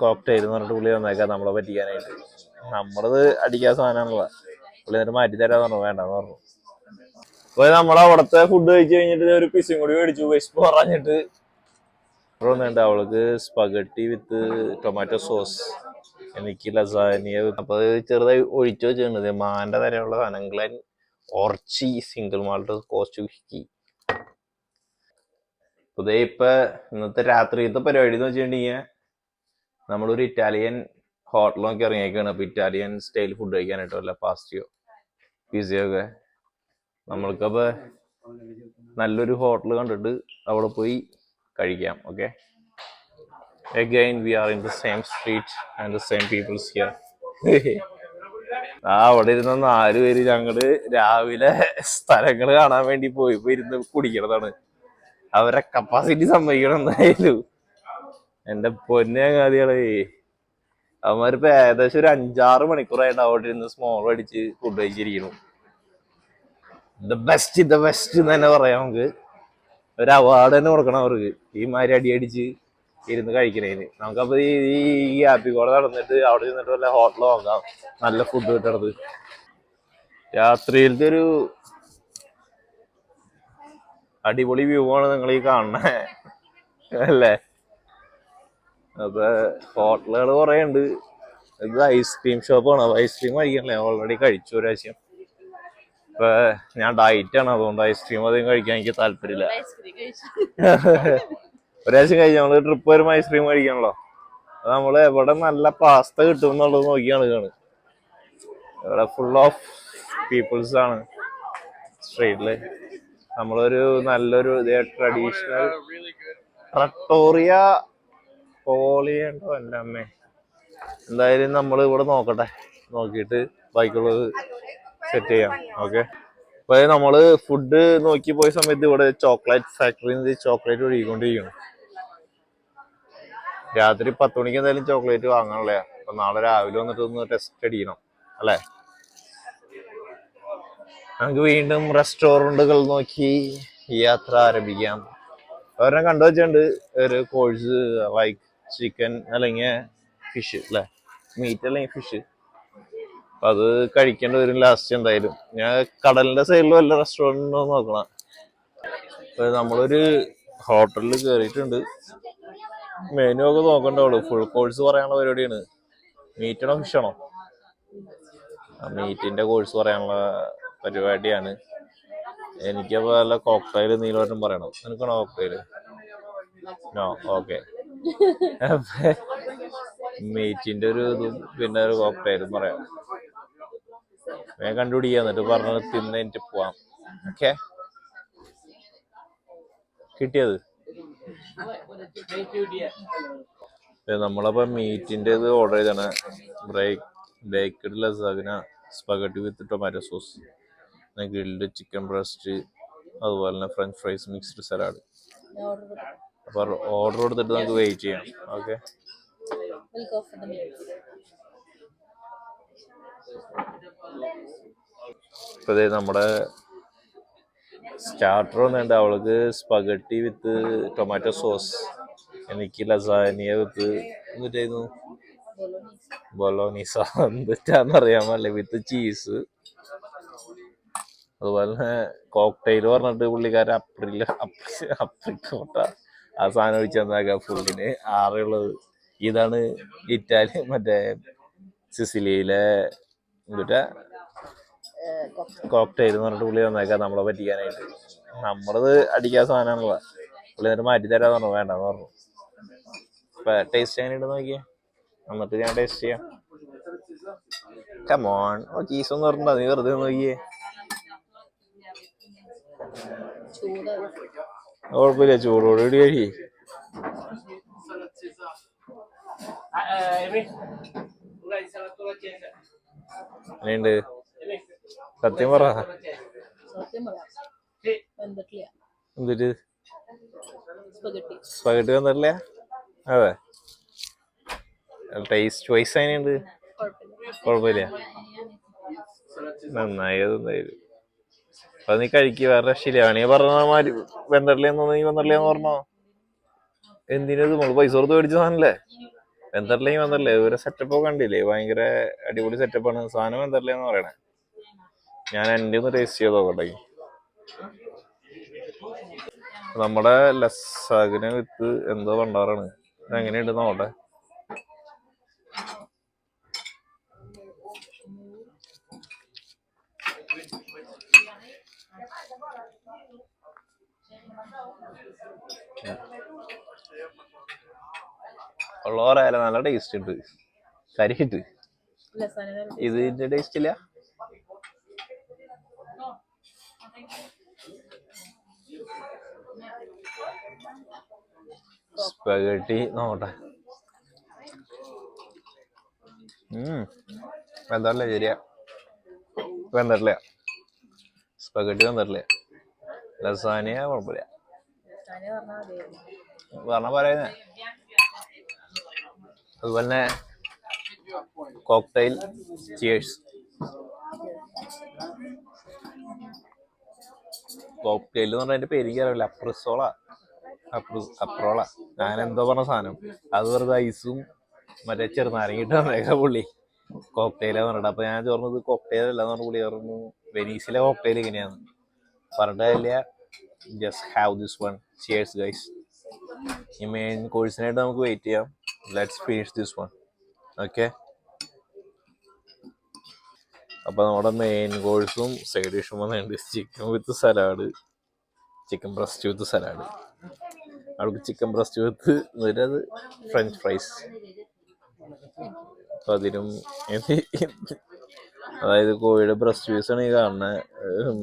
Cocktail എന്ന് പറഞ്ഞിട്ട് പുള്ളി വന്നേക്കാം നമ്മളെ പറ്റിക്കാനായിട്ട്. നമ്മളത് അടിക്കാൻ സാധനമാണല്ലോ. പുള്ളി എന്നിട്ട് മാറ്റി തരാന്ന് പറഞ്ഞു. വേണ്ടെന്ന് പറഞ്ഞു. അപ്പൊ നമ്മൾ അവിടുത്തെ ഫുഡ് കഴിച്ച് കഴിഞ്ഞിട്ട് ഒരു പിസും കൂടി മേടിച്ചു. വിശപ്പ് പറഞ്ഞിട്ട് ഒന്നുണ്ട് അവൾക്ക് സ്പഗട്ടി വിത്ത് ടൊമാറ്റോ സോസ് എനിക്ക് ലസാനിയ അപ്പൊ ചെറുതായി ഒഴിച്ചു വെച്ചിട്ടുണ്ട്. മാന്റെ തരമുള്ള സാധനങ്ങളൻ ഓർച്ചി സിംഗിൾ മാൾട്ട് കോസ്റ്റ് വിസ്കി അപ്പൊ ഇപ്പൊ ഇന്നത്തെ രാത്രിയത്തെ പരിപാടി എന്ന് വെച്ചിട്ടുണ്ടെങ്കിൽ നമ്മളൊരു ഇറ്റാലിയൻ ഹോട്ടലൊക്കെ ഇറങ്ങിയേക്കാണ്. അപ്പൊ ഇറ്റാലിയൻ സ്റ്റൈൽ ഫുഡ് കഴിക്കാനായിട്ട് വല്ല പാസ്റ്റിയോ പിസയോ ഒക്കെ നമ്മൾക്കപ്പോ നല്ലൊരു ഹോട്ടൽ കണ്ടിട്ട് അവിടെ പോയി കഴിക്കാം okay again we are in the same street and the same peoples here ആ അവിടെ ഇരുന്ന നാല് പേര് ഞങ്ങൾ രാവിലെ സ്ഥലങ്ങൾ കാണാൻ വേണ്ടി പോയി. പോയിരുന്ന് കുടിക്കണതാണ്. അവരെ കപ്പാസിറ്റി സമ്മതിക്കണം എന്തായാലും. എന്റെ പൊന്നങ്ങാതികളെ അവന്മാരിപ്പോ ഏകദേശം ഒരു അഞ്ചാറ് മണിക്കൂറായിട്ട് അവിടെ ഇരുന്ന് സ്മോൾ അടിച്ച് ഫുഡ് കഴിച്ചിരിക്കുന്നു. ദ ബെസ്റ്റ് ദ ബെസ്റ്റ് എന്ന് തന്നെ പറയാം നമുക്ക്. ഒരു അവാർഡ് തന്നെ കൊടുക്കണം അവർക്ക്. ഈ മാതിരി അടി അടിച്ച് ഇരുന്ന് കഴിക്കണേന്. നമുക്കപ്പോ ഈ ഈ ഗ്യാപ്പിക്കോടെ നടന്നിട്ട് അവിടെ ഇരുന്നിട്ട് വല്ല ഹോട്ടൽ വാങ്ങാം. നല്ല ഫുഡ് കിട്ടണത് രാത്രിയിലത്തെ ഒരു അടിപൊളി വ്യൂ ആണ് നിങ്ങൾ ഈ കാണണേ. അല്ലേ? അപ്പൊ ഹോട്ടലുകൾ കുറെ ഉണ്ട് ഇത് ഐസ്ക്രീം ഷോപ്പാണ് അപ്പൊ ഐസ്ക്രീം കഴിക്കണല്ലേ? ഓൾറെഡി കഴിച്ചു ഒരാശയം പ്രാവശ്യം ഇപ്പൊ ഞാൻ ഡയറ്റ് ആണ്. അതുകൊണ്ട് ഐസ്ക്രീം അധികം കഴിക്കാൻ എനിക്ക് താല്പര്യമില്ല. ഐസ്ക്രീം കഴിച്ചു. ഒരാഴ്ച നമ്മൾ ട്രിപ്പ് വരുമ്പോ ഐസ്ക്രീം കഴിക്കണല്ലോ. അത് നമ്മൾ എവിടെ നല്ല പാസ്ത കിട്ടും എന്നുള്ളത് നോക്കിയാണ് ഇവിടെ ഫുൾ ഓഫ് പീപ്പിൾസ് ആണ്. സ്ട്രീറ്റിൽ നമ്മളൊരു നല്ലൊരു ഇതേ ട്രഡീഷണൽ ട്രട്ടോറിയ പോളിയണ്ടോ അല്ല അമ്മേ? എന്തായാലും നമ്മൾ ഇവിടെ നോക്കട്ടെ. നോക്കിയിട്ട് ബാക്കിയുള്ളത് സെറ്റ് ചെയ്യാം. ഓക്കെ അപ്പൊ നമ്മൾ ഫുഡ് നോക്കി പോയ സമയത്ത് ഇവിടെ ചോക്ലേറ്റ് ഫാക്ടറിയിൽ നിന്ന് ചോക്ലേറ്റ് ഒഴുകിക്കൊണ്ടിരിക്കണം രാത്രി പത്ത് മണിക്ക് എന്തായാലും ചോക്ലേറ്റ് വാങ്ങാനുള്ള അപ്പൊ നാളെ രാവിലെ വന്നിട്ട് ഒന്ന് ടെസ്റ്റ് അടിക്കണം. അല്ലേ? നമുക്ക് വീണ്ടും റെസ്റ്റോറന്റുകൾ നോക്കി യാത്ര ആരംഭിക്കാം. ഒരെണ്ണം കണ്ടു വെച്ചിട്ടുണ്ട്. ഒരു കോഴ്സ് ലൈക്ക് ചിക്കൻ അല്ലെങ്കിൽ ഫിഷ് അല്ലേ മീറ്റ് അല്ലെങ്കിൽ ഫിഷ് അപ്പം അത് കഴിക്കേണ്ടി വരും ലാസ്റ്റ് എന്തായാലും. ഞാൻ കടലിന്റെ സൈഡിൽ വല്ല റെസ്റ്റോറന്റോ നോക്കണം. അപ്പോൾ നമ്മളൊരു ഹോട്ടലിൽ കയറിയിട്ടുണ്ട് മെനു ഒക്കെ നോക്കണ്ടാവുള്ളൂ ഫുൾ കോഴ്സ് പറയാനുള്ള പരിപാടിയാണ്. മീറ്റാണോ ഫിഷാണോ മീറ്റിന്റെ കോഴ്സ് പറയാനുള്ള പരിപാടിയാണ്. എനിക്കപ്പോൾ നല്ല കോക്ടൈൽ നീലവട്ടം പറയണം. നിനക്കാണോ കോക്ടൈൽ നോ ഓക്കെ മീറ്റിന്റെ ഒരു ഇതും പിന്നെ ഒരു കോക്ടൈലും പറയാം. ഞാൻ കണ്ടുപിടിക്കുക എന്നിട്ട് പറഞ്ഞത് തിന്ന് എനിക്ക് പോവാം. ഓക്കെ? കിട്ടിയത്? നമ്മളപ്പോ മീറ്റിന്റെ ഇത് ഓർഡർ ചെയ്താണ് break baked lasagna spaghetti with tomato sauce grilled chicken breast അതുപോലെ തന്നെ ഫ്രഞ്ച് ഫ്രൈസ് മിക്സ്ഡ് സലാഡ്. അപ്പൊ ഓർഡർ കൊടുത്തിട്ട് നമുക്ക് വെയിറ്റ് ചെയ്യാം. Okay We'll go for the meat. ഇപ്പൊ നമ്മുടെ സ്റ്റാർട്ടർ വന്നിട്ടുണ്ട് അവൾക്ക് സ്പഗട്ടി വിത്ത് ടൊമാറ്റോ സോസ് എനിക്ക് ലസാനിയ വിത്ത് എന്നിട്ടായിരുന്നു ബൊലോണിസ എന്തിട്ടാന്ന് വിത്ത് ചീസ് അതുപോലെ തന്നെ കോക്ടെയിൽ പറഞ്ഞിട്ട് പുള്ളിക്കാരൻ അപ്രിൽ അപ്രിക്കോട്ട ആ സാധനം ഒഴിച്ച് തന്നാക്ക ഫുള്ളിന് ആറുള്ളത് ഇതാണ് ഇറ്റാലി മറ്റേ സിസിലിയിലെ എന്നിട്ട്. കോക്ടെയിൽ എന്ന് പറഞ്ഞിട്ട് പുള്ളി തന്നേക്കാം നമ്മളെ പറ്റിക്കാനായിട്ട്. നമ്മളത് അടിക്കാൻ സാധനമാണല്ലോ. പുള്ളി എന്നിട്ട് മാറ്റി തരാന്ന് പറഞ്ഞു. വേണ്ടെന്ന് പറഞ്ഞു. ഇപ്പൊ ടേസ്റ്റ് എങ്ങനെയുണ്ട് നോക്കിയേ. എന്നിട്ട് ഞാൻ ടേസ്റ്റ് ചെയ്യാം. കമോൺ ചീസ് ഒന്നും പറഞ്ഞിട്ടുണ്ടോ നീ വെറുതെ നോക്കിയേ. കുഴപ്പമില്ല ചൂടോട് കൂടി കഴി. എങ്ങനെയുണ്ട്? സത്യം പറ. സ്പഗട്ടി. സ്പഗട്ടി വന്നിട്ടില്ല അതെ. ടേസ്റ്റ് വൈസ് അതിനുണ്ട് കുഴപ്പമില്ല. നന്നായി അതെന്തായാലും അപ്പൊ നീ കഴിക്കുക വേറെ രക്ഷയില്ല. വേണേ പറഞ്ഞ മാതിരി വെന്തട്ടില്ലെന്ന് നീ വെന്തട്ടില്ലെന്ന് പറഞ്ഞോ? എന്തിനത് നമ്മൾ പൈസ കൊടുത്ത് മേടിച്ച സാധനല്ലേ? വെന്തറിലേ വന്നല്ലേ ഒരു സെറ്റപ്പ് കണ്ടില്ലേ? ഭയങ്കര അടിപൊളി സെറ്റപ്പാണ് സാധനം വെന്തറിലേന്ന് പറയണേ. ഞാൻ എന്റെ ഒന്ന് ടേസ്റ്റ് ചെയ്ത് നോക്കട്ടെ. നമ്മുടെ ലസാഗിനെ വിത്ത് എന്തോ ഞാൻ എങ്ങനെയുണ്ട് നോട്ടെ ഉള്ളവരായാലും നല്ല ടേസ്റ്റ് ഉണ്ട്. ലസാന ഇതിന്റെ ടേസ്റ്റ് ഇല്ല? സ്പഗട്ടി നോട്ടെ ഉം. വെന്തറില്ല ശരിയാ. വെന്തറില്ല. സ്പഗട്ടി വെന്തറില്ല. ലസാനിയ കുഴപ്പമില്ല. പറഞ്ഞ പറയുന്നേ അതുപോലെ തന്നെ കോക്ടൈൽ ചിയേഴ്സ് കോക്ടൈൽ എന്ന് പറഞ്ഞ അതിന്റെ പേര് എനിക്കറിയില്ല. അപ്രിസോള അപ്രോള ഞാൻ എന്തോ പറഞ്ഞ സാധനം. അത് വെറുതെ ഐസും മറ്റേ ചെറുനാരങ്ങിട്ട് വന്നേക്ക പുള്ളി. കോക്ടൈലാ പറഞ്ഞിട്ട്. അപ്പൊ ഞാൻ ചോർന്നത് കോക്ടൈൽ അല്ല എന്ന് പറഞ്ഞ പുള്ളി പറഞ്ഞു വെനീസിലെ കോക്ടൈൽ ഇങ്ങനെയാണ്. പറഞ്ഞിട്ടില്ല just have this one cheers guys ഈ മെയിൻ കോഴ്സിനായിട്ട് നമുക്ക് വെയിറ്റ് ചെയ്യാം. Let's finish this one okay അപ്പോൾ നമ്മുടെ മെയിൻ കോഴ്സും സൈഡ് ഡിഷും വന്നുണ്ട് chicken with salad chicken breast with salad അവൾക്ക് ചിക്കൻ ബ്രസ്റ്റ് വിത്ത് അത് ഫ്രഞ്ച് ഫ്രൈസ് അപ്പൊ അതിനും അതായത് കോഴിയുടെ ബ്രസ്റ്റ് പീസ് ആണ് ഈ കാണുന്നത്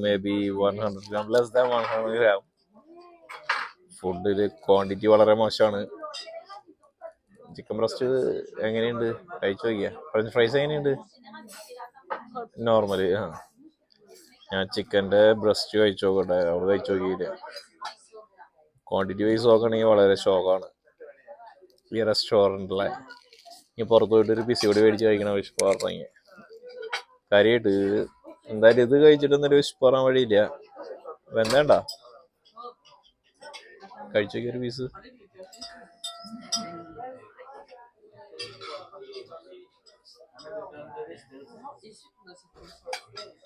maybe one hundred gram less than one hundred gram ഫുഡിൽ ക്വാണ്ടിറ്റി വളരെ മോശമാണ്. ചിക്കൻ ബ്രസ്റ്റ് എങ്ങനെയുണ്ട്? കഴിച്ചു നോക്കിയ. ഫ്രഞ്ച് ഫ്രൈസ് എങ്ങനെയുണ്ട്? നോർമലി ആ. ഞാൻ ചിക്കന്റെ ബ്രസ്റ്റ് കഴിച്ചു നോക്കട്ടെ. അവിടെ കഴിച്ചു നോക്കിയില്ല? ക്വാണ്ടിറ്റി വൈസ് നോക്കുകയാണെങ്കിൽ വളരെ ഷോക്കാണ് ഈ റെസ്റ്റോറന്റിലെ ഇനി പുറത്ത് പോയിട്ട് ഒരു പിസി കൂടി മേടിച്ച് കഴിക്കണം വിശപ്പ് പറഞ്ഞെങ്കിൽ കാര്യമായിട്ട് എന്തായാലും ഇത് കഴിച്ചിട്ട് എന്തായാലും വിശപ്പ് പറയാൻ വഴിയില്ല. വെന്തേണ്ട കഴിച്ചു ഒരു പീസ്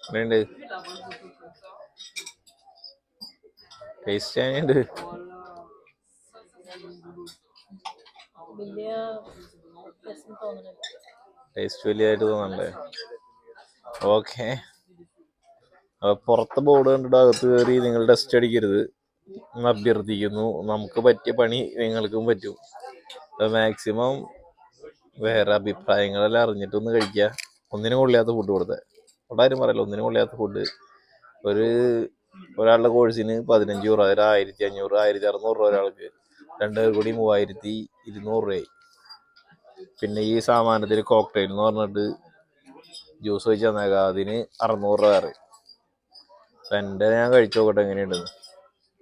എങ്ങനെയുണ്ട് ടേസ്റ്റ് ടേസ്റ്റ് വലിയതായിട്ട് തോന്നണ്ടേ? ഓക്കെ. പുറത്തെ ബോർഡ് കണ്ടിട്ട് അകത്ത് കയറി നിങ്ങൾ ടെസ്റ്റ് അടിക്കരുത്. എന്ന് അഭ്യർത്ഥിക്കുന്നു. നമുക്ക് പറ്റിയ പണി നിങ്ങൾക്കും പറ്റും. മാക്സിമം വേറെ അഭിപ്രായങ്ങളെല്ലാം അറിഞ്ഞിട്ടൊന്ന് കഴിക്കുക ഒന്നിനും കൊള്ളിയാത്ത ഫുഡ് കൊടുത്തത് ആരും പറയല്ല ഒന്നിനും കൊള്ളിയാത്ത ഫുഡ് ഒരു ഒരാളുടെ കോഴ്സിന് പതിനഞ്ച് രൂപ ഒരു ആയിരത്തി അഞ്ഞൂറ് ആയിരത്തി അറുന്നൂറ് രൂപ ഒരാൾക്ക്. രണ്ട് പേർ കൂടി മൂവായിരത്തി ഇരുന്നൂറ് രൂപയായി. പിന്നെ ഈ സാമാനത്തിൽ കോക്ടെയിൽ എന്ന് പറഞ്ഞിട്ട് ജ്യൂസ് വെച്ച് തന്നേക്കാം. അതിന് അറുന്നൂറ് രൂപ കയറി അപ്പം എന്റെ ഞാൻ കഴിച്ചു നോക്കട്ടെ എങ്ങനെയുണ്ടെന്ന്.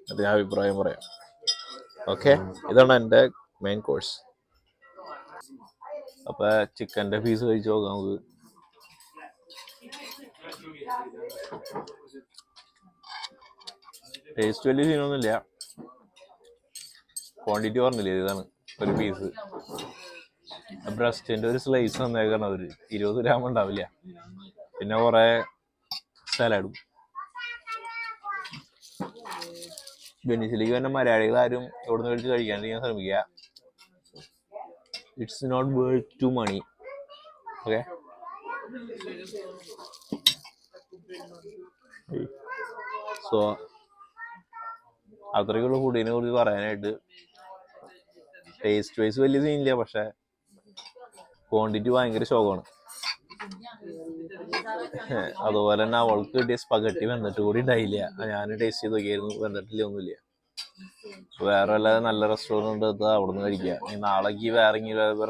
അത് ഞാൻ അഭിപ്രായം പറയാം. ഓക്കെ ഇതാണ് എന്റെ മെയിൻ കോഴ്സ് അപ്പം ചിക്കന്റെ ഫീസ് കഴിച്ചു നോക്കാം നമുക്ക്. ടേസ്റ്റ് വലിയ സീനൊന്നുമില്ല. ക്വാണ്ടിറ്റി പറഞ്ഞില്ലേ ഇതാണ് ഒരു പീസ് ബ്രസ്റ്റിന്റെ ഒരു സ്ലൈസ് തന്നേക്കാണ് അവർ ഇരുപത് ഗ്രാം ഉണ്ടാവില്ല. പിന്നെ കുറെ സലാഡും വെനീസിലേക്ക് വരുന്ന മലയാളികൾ ആരും എവിടെ നിന്ന് കഴിച്ച് കഴിക്കാണ്ടിരിക്കാൻ ശ്രമിക്കുക. It's not world to money okay so അത്രയ്ക്കുള്ള ഫുഡിനെ കുറിച്ച് പറയാനായിട്ട്. ടേസ്റ്റ് വൈസ് വലിയ സീനില്ല പക്ഷെ ക്വാണ്ടിറ്റി ഭയങ്കര ശോകമാണ്. അതുപോലെ തന്നെ അവൾക്ക് കിട്ടിയ സ്പഗട്ടി വന്നിട്ട് കൂടി ഉണ്ടായില്ല. ഞാൻ ടേസ്റ്റ് ചെയ്ത് നോക്കിയായിരുന്നു വന്നിട്ടില്ല ഒന്നുമില്ല. വേറെ അല്ലാതെ നല്ല റെസ്റ്റോറന്റ് എടുത്ത് അവിടെ നിന്ന് കഴിക്കുക ഇനി നാളേക്ക് വേറെ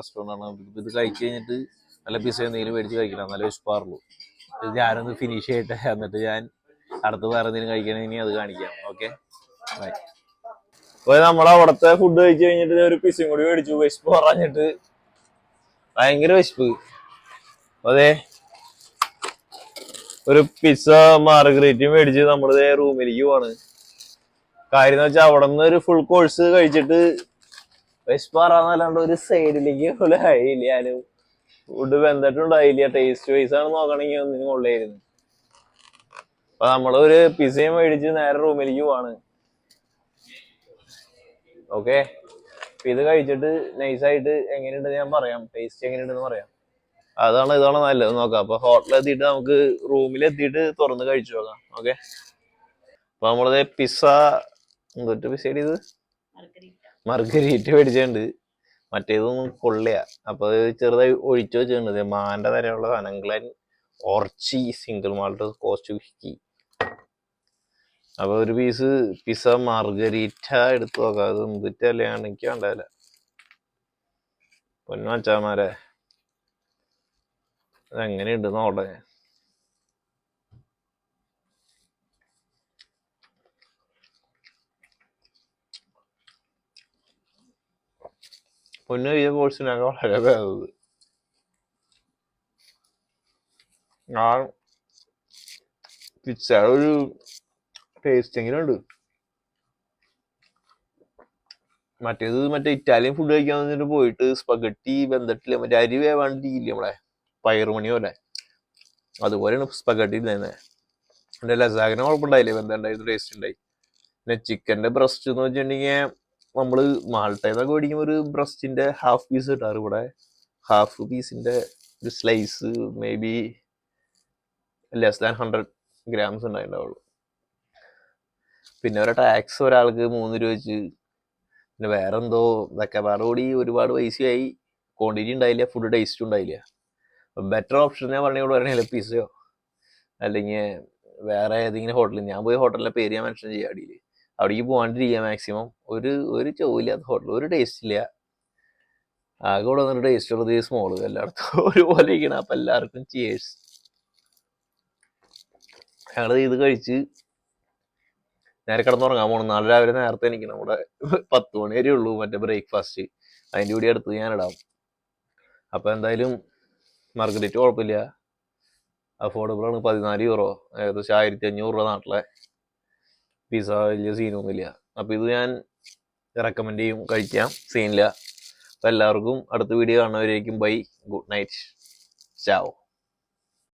റെസ്റ്റോറന്റ് ആണ്. ഇത് കഴിച്ച് കഴിഞ്ഞിട്ട് നല്ല പിസ എന്തെങ്കിലും മേടിച്ച് കഴിക്കണം. നല്ല വിശപ്പാറുള്ളൂ. ഞാനൊന്ന് ഫിനിഷ് ചെയ്യട്ടെ. എന്നിട്ട് ഞാൻ അടുത്ത് വേറെ എന്തെങ്കിലും കഴിക്കണമെങ്കിൽ അത് കാണിക്കാം. ഓക്കെ അപ്പൊ നമ്മൾ അവിടത്തെ ഫുഡ് കഴിച്ച് കഴിഞ്ഞിട്ട് ഒരു പിസും കൂടി മേടിച്ചു. വിശപ്പ് പറഞ്ഞിട്ട് ഭയങ്കര വിശപ്പ്. അതെ. ഒരു പിസ്സ മാർഗ്രേറ്റ് മേടിച്ച് നമ്മുടെ റൂമിലേക്ക് പോവാണ്. കാര്യം എന്ന് വെച്ചാൽ അവിടെ നിന്ന് ഒരു ഫുൾ കോഴ്സ് കഴിച്ചിട്ട് വിശപ്പ് വിശപ്പാറാന്നല്ലാണ്ട് ഒരു സൈഡിലേക്ക് പോലെ ആയില്ല ഞാനും. ഫുഡ് വെന്തിട്ടുണ്ടായില്ല ടേസ്റ്റ് വൈസ് ആണ് നോക്കണമെങ്കിൽ ഒന്നിനും കൊള്ളായിരുന്നു. അപ്പൊ നമ്മളൊരു പിസയും മേടിച്ച് നേരെ റൂമിലേക്ക് പോവാണ്. ഓക്കെ ഇത് കഴിച്ചിട്ട് നൈസായിട്ട് എങ്ങനെയുണ്ടെന്ന് ഞാൻ പറയാം. ടേസ്റ്റ് എങ്ങനെയുണ്ടെന്ന് പറയാം. അതാണ് ഇതാണ് നല്ലത് നോക്കാം. അപ്പൊ ഹോട്ടലിൽ എത്തിയിട്ട് നമുക്ക് റൂമിലെത്തിയിട്ട് തുറന്ന് കഴിച്ചു നോക്കാം. ഓക്കെ അപ്പൊ നമ്മളത് പിസ്സ എന്തൊട്ട് പിസ്സ മർഗരീറ്റ മർഗരീറ്റ് മേടിച്ചിട്ടുണ്ട് മറ്റേതൊന്നും കൊള്ളില്ല അപ്പൊ ചെറുതായി ഒഴിച്ചു വെച്ചിട്ടുണ്ട്. മാന്റെ തരമുള്ള സാധനങ്ങളൻ ഓർച്ചി സിംഗിൾ മാൾട്ട് കോസ്റ്റ് വിസ്കി അപ്പൊ ഒരു പീസ് പിസ മാർഗരീറ്റ എടുത്തു നോക്കാം. അത് എന്തിട്ടല്ലേ എനിക്ക് വേണ്ടല്ല പൊന്നാച്ചാമാരെ അതെങ്ങനെയുണ്ട് നോട്ടെ പൊന്നു കഴിച്ച കോഴ്സിനൊക്കെ വളരെ ഭേദത് ആ പിച്ചയുടെ ഒരു ടേസ്റ്റ് എങ്കിലും ഉണ്ട് മറ്റേത് മറ്റേ ഇറ്റാലിയൻ ഫുഡ് കഴിക്കാൻ വന്നിട്ട് പോയിട്ട് സ്പഗട്ടി ബന്ധട്ടില്ല മറ്റേ അരി വേവാണ്ടിരിക്കില്ല നമ്മളെ? പയറുമണി പോലെ. അതുപോലെയാണ് സ്പഗട്ടി തന്നെ എന്റെ ലസാഗിന് കുഴപ്പമുണ്ടായില്ലേ? ബന്ധമുണ്ടായിരുന്നു ടേസ്റ്റ് ഉണ്ടായി. പിന്നെ ചിക്കന്റെ ബ്രസ്റ്റ് എന്ന് വെച്ചിട്ടുണ്ടെങ്കിൽ നമ്മൾ മാൾട്ടേന്നൊക്കെ മേടിക്കുമ്പോൾ ഒരു ബ്രസ്റ്റിന്റെ ഹാഫ് പീസ് കിട്ടാറ് ഇവിടെ. ഹാഫ് പീസിന്റെ ഒരു slice maybe less than hundred grams ഉണ്ടായിട്ടുള്ളൂ പിന്നെ ഒരു ടാക്സ് ഒരാൾക്ക് മൂന്ന് രൂപ വെച്ച്. പിന്നെ വേറെ എന്തോ ഇതൊക്കെ കൂടി ഒരുപാട് പൈസയായി. ക്വാണ്ടിറ്റി ഉണ്ടായില്ല ഫുഡ് ടേസ്റ്റും ഉണ്ടായില്ല. ബെറ്റർ ഓപ്ഷൻ ഞാൻ പറഞ്ഞോട് പറയണില്ല പിസയോ അല്ലെങ്കിൽ വേറെ ഏതെങ്കിലും ഹോട്ടലിൽ ഞാൻ പോയി ഹോട്ടലിലെ പേര് ഞാൻ മെൻഷൻ ചെയ്യാം അടിയിൽ അവിടേക്ക് പോകാണ്ടിരിക്കുക മാക്സിമം ഒരു ഒരു ചോവില്ലാത്ത ഹോട്ടൽ ഒരു ടേസ്റ്റ് ഇല്ല. ആകെ ഇവിടെ വന്നിട്ട് ടേസ്റ്റ് ഉള്ളത് സ്മോൾ എല്ലായിടത്തും ഒരുപോലെ ഇരിക്കണം. അപ്പം എല്ലാവർക്കും ചേഴ്സ് ഞങ്ങൾ ഇത് കഴിച്ച് നേരെ കിടന്നുറങ്ങാൻ പോകണം നാളെ രാവിലെ നേരത്തെ എനിക്കണം ഇവിടെ പത്ത് മണി വരെ ഉള്ളൂ മറ്റേ ബ്രേക്ക്ഫാസ്റ്റ് അതിന്റെ കൂടി അടുത്ത് ഞാനിടാം അപ്പോൾ എന്തായാലും മാർക്കറ്റ് കുഴപ്പമില്ല. അഫോർഡബിൾ ആണ് പതിനാല് യൂറോ ഏകദേശം ആയിരത്തി അഞ്ഞൂറ് രൂപ നാട്ടിലെ പിസ വലിയ സീനൊന്നുമില്ല അപ്പൊ ഇത് ഞാൻ റെക്കമെൻഡ് ചെയ്യും. കഴിക്കാം. സീനില്ല അപ്പൊ എല്ലാവർക്കും അടുത്ത വീഡിയോ കാണുന്നവരേക്കും ബൈ ഗുഡ് നൈറ്റ് ചാവോ